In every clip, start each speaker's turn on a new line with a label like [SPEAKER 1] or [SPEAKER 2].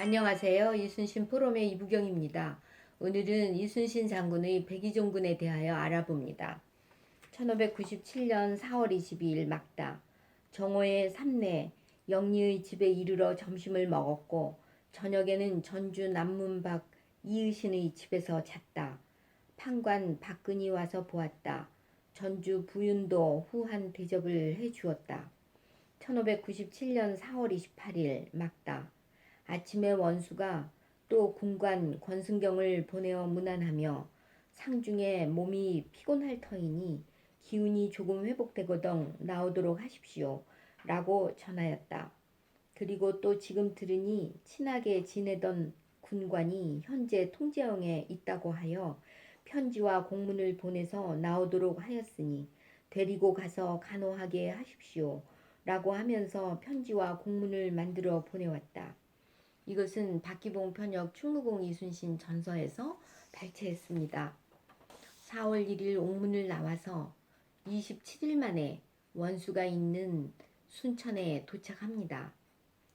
[SPEAKER 1] 안녕하세요. 이순신 포럼의 이부경입니다. 오늘은 이순신 장군의 백의종군에 대하여 알아봅니다. 1597년 4월 22일 막다. 정오의 삼내 영리의 집에 이르러 점심을 먹었고 저녁에는 전주 남문 밖 이의신의 집에서 잤다. 판관 박근이 와서 보았다. 전주 부윤도 후한 대접을 해 주었다. 1597년 4월 28일 막다. 아침에 원수가 또 군관 권순경을 보내어 문안하며 상중에 몸이 피곤할 터이니 기운이 조금 회복되거든 나오도록 하십시오. 라고 전하였다. 그리고 또 지금 들으니 친하게 지내던 군관이 현재 통제영에 있다고 하여 편지와 공문을 보내서 나오도록 하였으니 데리고 가서 간호하게 하십시오. 라고 하면서 편지와 공문을 만들어 보내왔다. 이것은 박기봉 편역 충무공 이순신 전서에서 발췌했습니다. 4월 1일 옥문을 나와서 27일 만에 원수가 있는 순천에 도착합니다.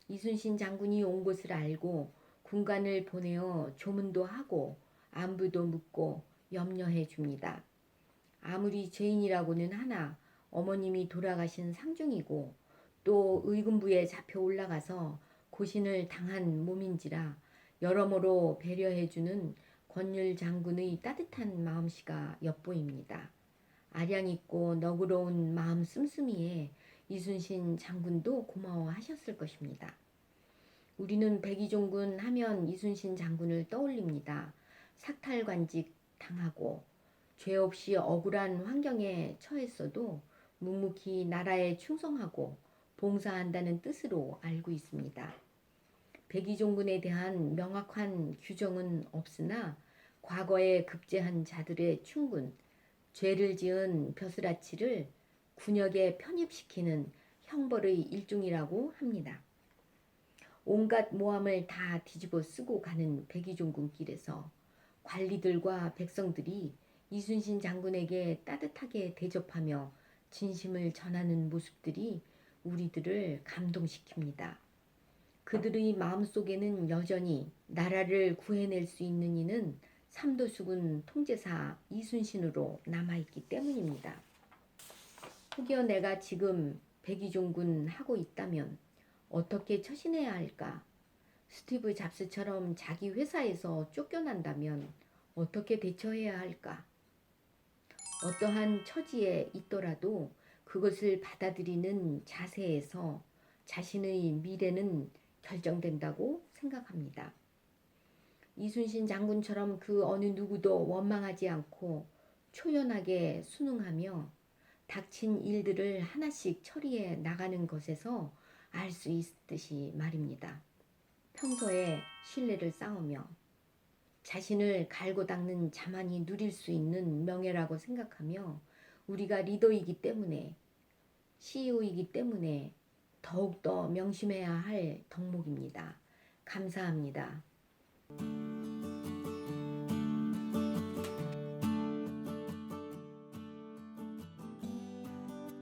[SPEAKER 1] 이순신 장군이 온 곳을 알고 군관을 보내어 조문도 하고 안부도 묻고 염려해 줍니다. 아무리 죄인이라고는 하나 어머님이 돌아가신 상중이고 또 의금부에 잡혀 올라가서 고신을 당한 몸인지라 여러모로 배려해주는 권율 장군의 따뜻한 마음씨가 엿보입니다. 아량 있고 너그러운 마음 씀씀이에 이순신 장군도 고마워하셨을 것입니다. 우리는 백의종군 하면 이순신 장군을 떠올립니다. 삭탈관직 당하고 죄 없이 억울한 환경에 처했어도 묵묵히 나라에 충성하고 봉사한다는 뜻으로 알고 있습니다. 백의종군에 대한 명확한 규정은 없으나 과거에 급제한 자들의 충군, 죄를 지은 벼슬아치를 군역에 편입시키는 형벌의 일종이라고 합니다. 온갖 모함을 다 뒤집어 쓰고 가는 백의종군길에서 관리들과 백성들이 이순신 장군에게 따뜻하게 대접하며 진심을 전하는 모습들이 우리들을 감동시킵니다. 그들의 마음속에는 여전히 나라를 구해낼 수 있는 이는 삼도수군 통제사 이순신으로 남아있기 때문입니다. 혹여 내가 지금 백의종군 하고 있다면 어떻게 처신해야 할까? 스티브 잡스처럼 자기 회사에서 쫓겨난다면 어떻게 대처해야 할까? 어떠한 처지에 있더라도 그것을 받아들이는 자세에서 자신의 미래는 결정된다고 생각합니다. 이순신 장군처럼 그 어느 누구도 원망하지 않고 초연하게 순응하며 닥친 일들을 하나씩 처리해 나가는 것에서 알 수 있듯이 말입니다. 평소에 신뢰를 쌓으며 자신을 갈고 닦는 자만이 누릴 수 있는 명예라고 생각하며 우리가 리더이기 때문에 CEO이기 때문에 더욱더 명심해야 할 덕목입니다. 감사합니다.